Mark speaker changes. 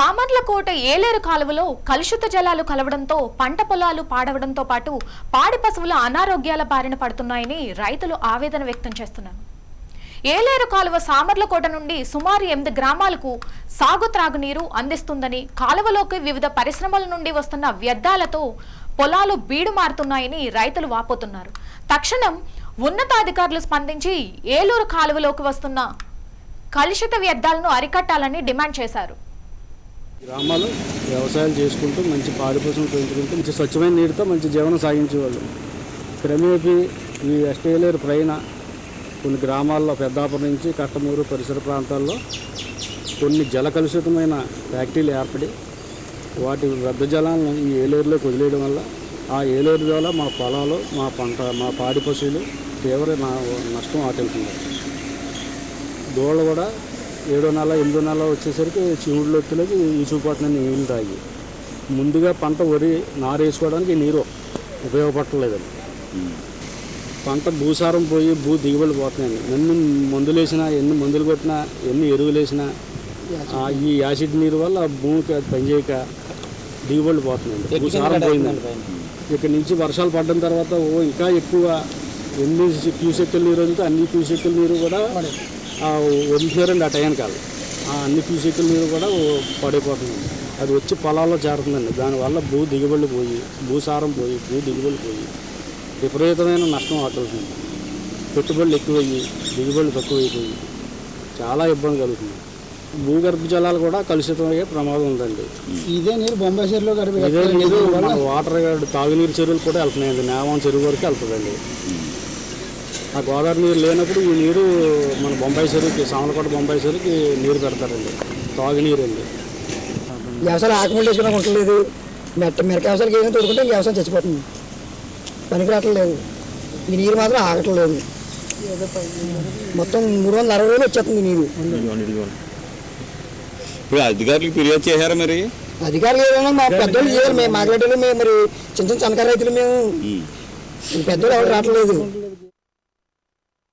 Speaker 1: సామర్లకోట ఏలేరు కాలువలో కలుషిత జలాలు కలవడంతో పంట పొలాలు పాడవడంతో పాటు పాడి పశువుల అనారోగ్యాల బారిన పడుతున్నాయని రైతులు ఆవేదన వ్యక్తం చేస్తున్నారు. ఏలేరు కాలువ సామర్లకోట నుండి సుమారు ఎనిమిది గ్రామాలకు సాగు త్రాగునీరు అందిస్తుందని కాలువలోకి వివిధ పరిశ్రమల నుండి వస్తున్న వ్యర్థాలతో పొలాలు బీడు మారుతున్నాయని రైతులు వాపోతున్నారు. తక్షణం ఉన్నతాధికారులు స్పందించి ఏలూరు కాలువలోకి వస్తున్న కలుషిత వ్యర్థాలను అరికట్టాలని డిమాండ్ చేశారు.
Speaker 2: గ్రామాలు వ్యవసాయం చేసుకుంటూ మంచి పాడి పెంచుకుంటూ మంచి స్వచ్ఛమైన నీటితో మంచి జీవనం సాగించేవాళ్ళు. క్రమేపీ ఈ ఎస్టేలేరు ప్రైన కొన్ని గ్రామాల్లో పెద్దాపురం నుంచి కట్టమూరు పరిసర ప్రాంతాల్లో కొన్ని జల కలుషితమైన ఫ్యాక్టరీలు ఏర్పడి వాటి వ్యర్థ జలాలను ఈ ఏలేరులోకి వదిలేయడం వల్ల ఆ ఏలేరు ద్వారా మా పొలాలు మా పంట మా పాడి పశువులు తీవ్ర నష్టం ఆటలుతుంది దోళ్ళు కూడా ఏడో నెల ఎనిమిదో నెల వచ్చేసరికి శివుడు లొత్తులకి ఈసుకుపోతున్నాయి నీళ్ళు తాగి. ముందుగా పంట వరి నారు వేసుకోవడానికి నీరు ఉపయోగపడలేదండి పంట భూసారం పోయి భూ దిగుబడి పోతున్నాయండి. ఎన్ని మందులు వేసినా ఎన్ని మందులు కొట్టినా ఎన్ని ఎరువులు వేసినా ఆ ఈ యాసిడ్ నీరు వల్ల భూమికి అది పనిచేయక దిగుబడి పోతుందండి భూసారం పోయిందండి. ఇక్కడ నుంచి వర్షాలు పడ్డ తర్వాత ఓ ఇంకా ఎక్కువ ఎన్ని క్యూసెక్కుల నీరు ఉంటే అన్ని క్యూసెక్కుల నీరు కూడా వదిలిపోయారండి ఆ కాదు. ఆ అన్ని క్యూసెక్కుల నీరు కూడా పడిపోతుంది. అది వచ్చి పొలాల్లో చేరుతుందండి. దానివల్ల భూ దిగుబడులు పోయి భూసారం పోయి భూ దిగుబడులు పోయి విపరీతమైన నష్టం వాటిల్తుంది పెట్టుబడులు ఎక్కువయ్యి దిగుబడులు తక్కువైపోయి చాలా ఇబ్బంది కలుగుతుంది. భూగర్భ జలాలు కూడా కలుషితమయ్యే ప్రమాదం ఉందండి.
Speaker 3: ఇదే నీరు బొంబాయి చెరువులో
Speaker 2: ఇదే నీరు వాటర్ తాగునీరు చెరువులు కూడా వెళ్తున్నాయండి. నేవం చెరువు వరకు వెళ్తుందండి. ఆ గోదావరి నీరు లేనప్పుడు ఈ నీరు మన బొంబాయి చెరువుకి సామలకోట బొంబాయి చెరువుకి నీరు పెడతారండి. తాగునీరు అండి
Speaker 3: వ్యవసాయం ఆకుముళ్ళు వేసుకున్నా ఉండలేదు మెట్ట మిరక వ్యవసాయానికి ఏదైనా తోడుకుంటే వ్యవసాయం చచ్చిపోతుంది. పనికి రావట్లేదు ఈ నీరు మాత్రం ఆగట్లేదు మొత్తం మూడు వందల అరవై వేలు వచ్చేస్తుంది నీరు.
Speaker 4: ఇప్పుడు అధికారులకు ఫిర్యాదు చేశారా మరి?
Speaker 3: అధికారులు ఏదైనా మా పెద్దోళ్ళు చేయాలి. మేము మాట్లాడేది మేము మరి చిన్న చిన్న సన్నకారు రైతులు మేము. పెద్దోళ్ళు ఎవరు రావట్లేదు